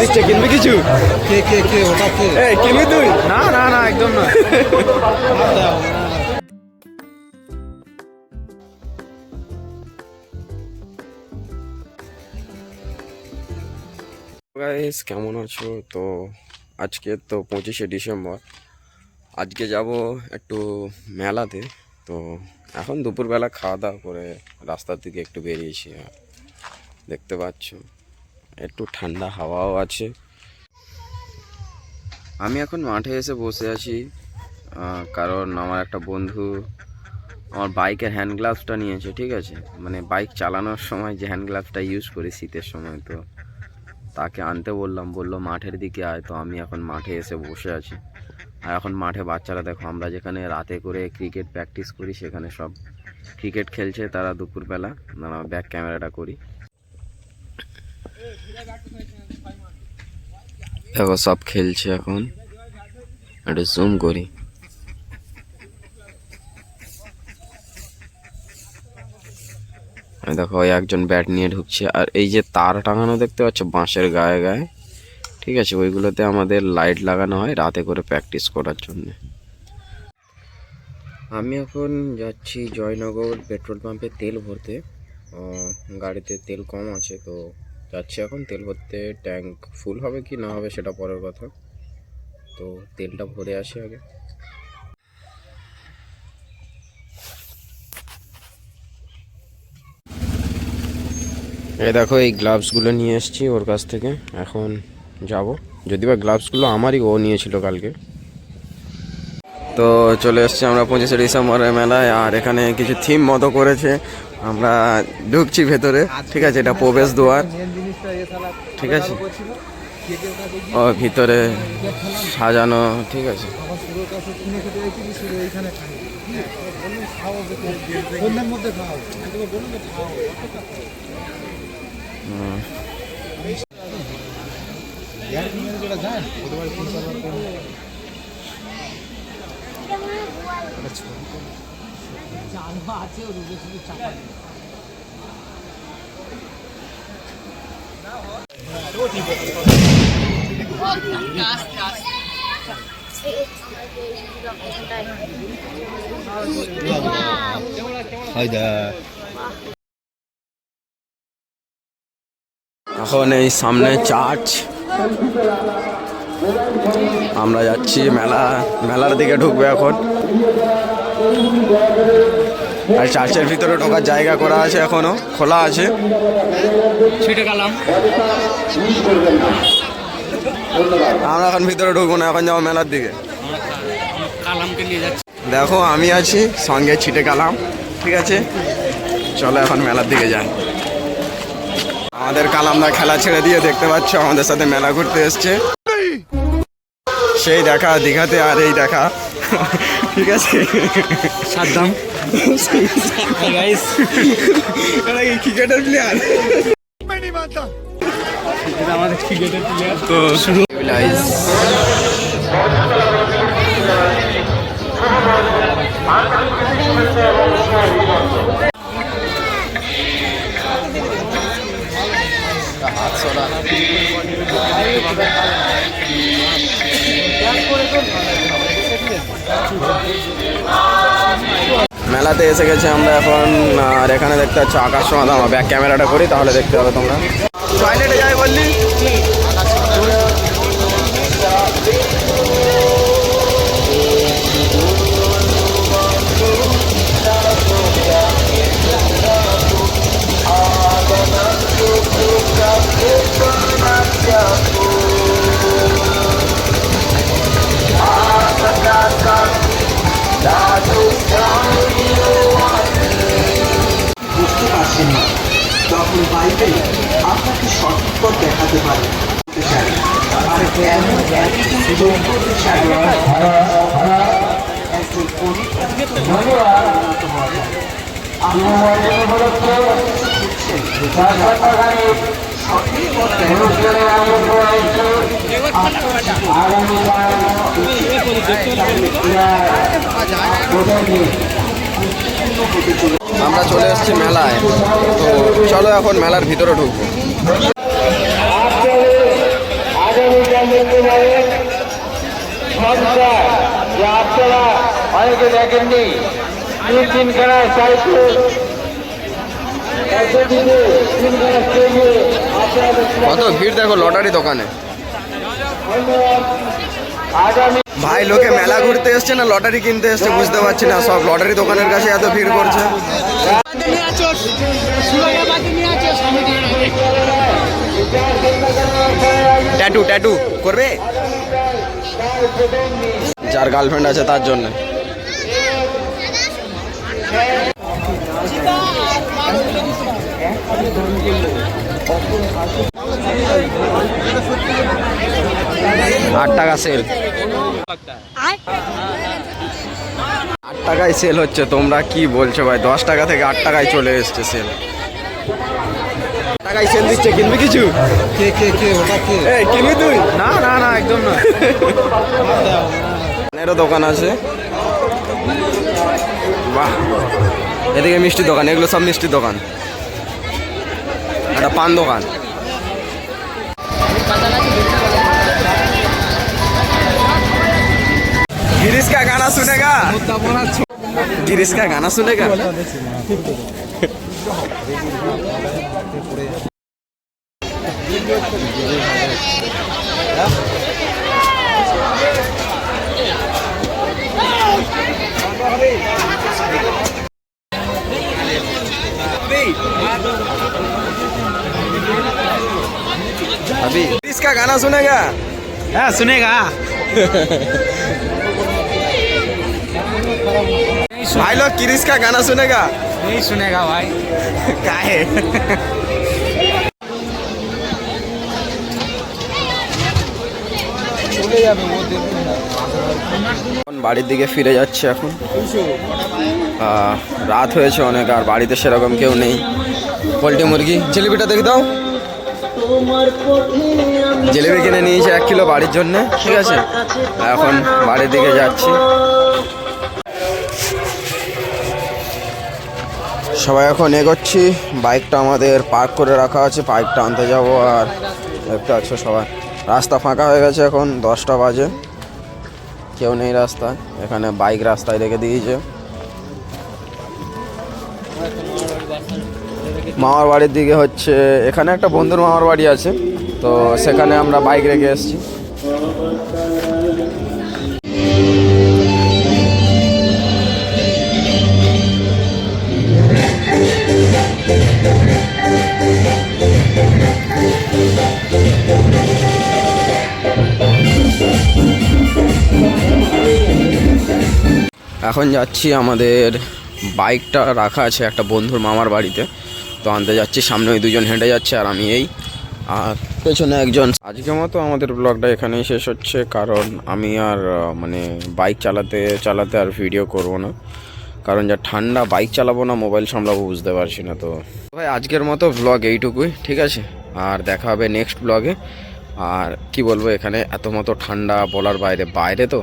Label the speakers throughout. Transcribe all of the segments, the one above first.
Speaker 1: দিচ্ছে কিনবি কিছু?
Speaker 2: কে কে কে ওটা কে?
Speaker 1: এই কিনবি তুই?
Speaker 3: না না না একদম না।
Speaker 1: গাইস কেমন আছো? তো আজকে তো পঁচিশে ডিসেম্বর। আজকে যাব একটু মেলাতে তো এখন দুপুরবেলা খাওয়া দাওয়া করে রাস্তার দিকে একটু বেরিয়েছি দেখতে পাচ্ছ, একটু ঠান্ডা হাওয়াও আছে। আমি এখন মাঠে এসে বসে আছি কারণ আমার একটা বন্ধু আমার বাইকের হ্যান্ড গ্লাভসটা নিয়েছে, ঠিক আছে? মানে বাইক চালানোর সময় যে হ্যান্ড গ্লাভসটা ইউজ করি শীতের সময় তো, তাকে আনতে বললাম, বলল মাঠের দিকে আয়, তো আমি এখন মাঠে এসে বসে আছি। আর এখন মাঠে বাচ্চারা, দেখো, আমরা যেখানে রাতে করে ক্রিকেট প্র্যাকটিস করি, সেখানে সব ক্রিকেট খেলছে তারা দুপুরবেলা। না ব্যাক ক্যামেরাটা করি। দেখো, সব খেলছে এখন। একটু জুম করি। দেখো একজন ব্যাট নিয়ে ঢুকছে। আর এই যে তার টাঙানো দেখতে পাচ্ছ? বাঁশের গায়ে গায়ে। ঠিক আছে, ওইগুলোতে আমাদের লাইট লাগানো হয় রাতে করে প্র্যাকটিস করার জন্য। আমি এখন যাচ্ছি জয়নগর পেট্রোল পাম্পে তেল ভরতে। গাড়িতে তেল কম আছে, তো যাচ্ছি এখন। তেল ভরতে ট্যাঙ্ক ফুল হবে কি না হবে সেটা পরের কথা। তো তেলটা ভরে আসি আগে। এই দেখো, এই গ্লাভসগুলো নিয়ে এসেছি ওর কাছ থেকে। এখন যাব। যদি বা গ্লাভসগুলো আমারই, ও নিয়েছিল কালকে। তো চলে এসেছি আমরা পঁচিশে ডিসেম্বরের মেলায়, আর এখানে কিছু থিম মতো করেছে। আমরা ঢুকছি ভেতরে, ঠিক আছে, এটা প্রবেশ দুয়ার। ঠিক আছে? ও, ভিতরে সাজানো, ঠিক আছে।
Speaker 2: মধ্যে
Speaker 1: এখন এই সামনে চার্চ। আমরা যাচ্ছি মেলা মেলার দিকে ঢুকবে এখন। আর চার্চের ভিতরে ঢোকার জায়গা করা আছে এখনও খোলা আছে।
Speaker 3: ছিটে গেলাম।
Speaker 1: আমরা এখন ভিতরে ঢুকবো না এখন যাব মেলার দিকে। দেখো আমি আছি সঙ্গে ছিটে গেলাম ঠিক আছে? চলো এখন মেলার দিকে যাই। আমাদের কালামদা খেলা ছেড়ে দিয়ে দেখতে পাচ্ছ আমাদের সাথে মেলা ঘুরতে এসছে। সেই দেখা দীঘাতে আর এই দেখা। ঠিক আছে?
Speaker 3: সাদ্দাম। গাইস
Speaker 1: প্লেয়ার
Speaker 3: আমাদের ক্রিকেটের প্লেয়ার
Speaker 1: তো শুরু মেলাতে এসে গেছে আমরা এখন আর এখানে দেখতে পাচ্ছ আকাশ সমাধান ব্যাক ক্যামেরাটা করি তাহলে দেখতে পাবে তোমরা। টয়লেটে যাই বললি? আমরা চলে এসেছি মেলায়। তো চলো এখন মেলার ভিতরে ঢুকবো। কত ভিড় দেখো, লটারি দোকানে। ভাই, লোকে মেলা ঘুরতে এসছে না, লটারি কিনতে এসছে, বুঝতে পারছি না, সব লটারি দোকানের কাছে এত ভিড় করছে। ট্যাটু ট্যাটু করবে? যার গার্লফ্রেন্ড আছে তার জন্য। আট টাকা সেল আট টাকায় সেল হচ্ছে, তোমরা কি বলছো ভাই? দশ টাকা থেকে আট টাকায় চলে এসছে সেল টাকায় সেল দিচ্ছে কিনবি কিছু
Speaker 2: কে কে কে ওটা কে
Speaker 1: এই কিনবি তুই না না না একদম না পানেরও দোকান আছে বাহ এদিকে মিষ্টি দোকান এগুলো সব মিষ্টির দোকান একটা পান দোকান गिरीश का गाना सुनेगा गिरीश का गाना सुनेगा अभी इसका गाना सुनेगा
Speaker 3: हाँ सुनेगा
Speaker 1: भाई लोग गिरीश का गाना सुनेगा
Speaker 3: नहीं सुनेगा भाई
Speaker 1: काहे এখন বাড়ির দিকে ফিরে যাচ্ছে এখন আহ, রাত হয়েছে অনেক আর বাড়িতে সেরকম কেউ নেই পোলট্রি মুরগি জিলিপিটা দেখে দাও জিলিপি কিনে নিয়েছে এক কিলো বাড়ির জন্য ঠিক আছে এখন বাড়ির দিকে যাচ্ছি সবাই এখন এগোচ্ছি। বাইকটা আমাদের পার্ক করে রাখা আছে বাইকটা আনতে যাব আর দেখতে পাচ্ছ সবাই। রাস্তা ফাঁকা হয়ে গেছে এখন, দশটা বাজে। কেউ নেই রাস্তায়, এখানে বাইক রাস্তায় রেখে দিয়েছে। মামার বাড়ির দিকে হচ্ছে, এখানে একটা বন্ধুর মামার বাড়ি আছে, তো সেখানে আমরা বাইক রেখে এসেছি। এখন যাচ্ছি আমাদের বাইকটা রাখা আছে একটা বন্ধুর মামার বাড়িতে। তো আনতে যাচ্ছি, সামনে ওই দুজন হেঁটে যাচ্ছে আর আমি এই। আর পেছনে একজন। আজকে মতো আমাদের ব্লগটা এখানেই শেষ হচ্ছে, কারণ আমি আর মানে বাইক চালাতে চালাতে আর ভিডিও করব না। কারণ যা ঠান্ডা, বাইক চালাবো না মোবাইল সামলাবো বুঝতে পারছি না তো। ভাই, আজকের মতো ব্লগ এইটুকুই, ঠিক আছে? আর দেখা হবে নেক্সট ব্লগে আর কি বলব এখানে, এত মতো ঠান্ডা বলার বাইরে বাইরে তো।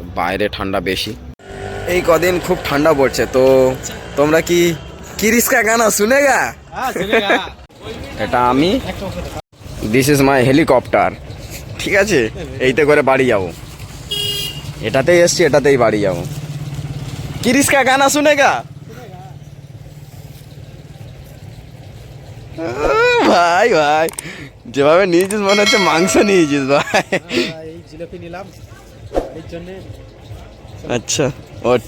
Speaker 1: তো বাইরে ঠান্ডা বেশি। এই কদিন খুব ঠান্ডা পড়ছে তো তোমরা কি কিরিস কা শুনে গা এটা আমি। দিস ইজ মাই হেলিকপ্টার ঠিক আছে এইতে করে বাড়ি যাব। এটাতেই এসছি এটাতেই বাড়ি যাব। কিরিস কা গানা শুনেগা? আহ, ভাই ভাই যেভাবে নিয়েছিস মনে হচ্ছে মাংস নিয়েছিস ভাই।
Speaker 2: জিলাপি নিলাম।
Speaker 1: আচ্ছা ওট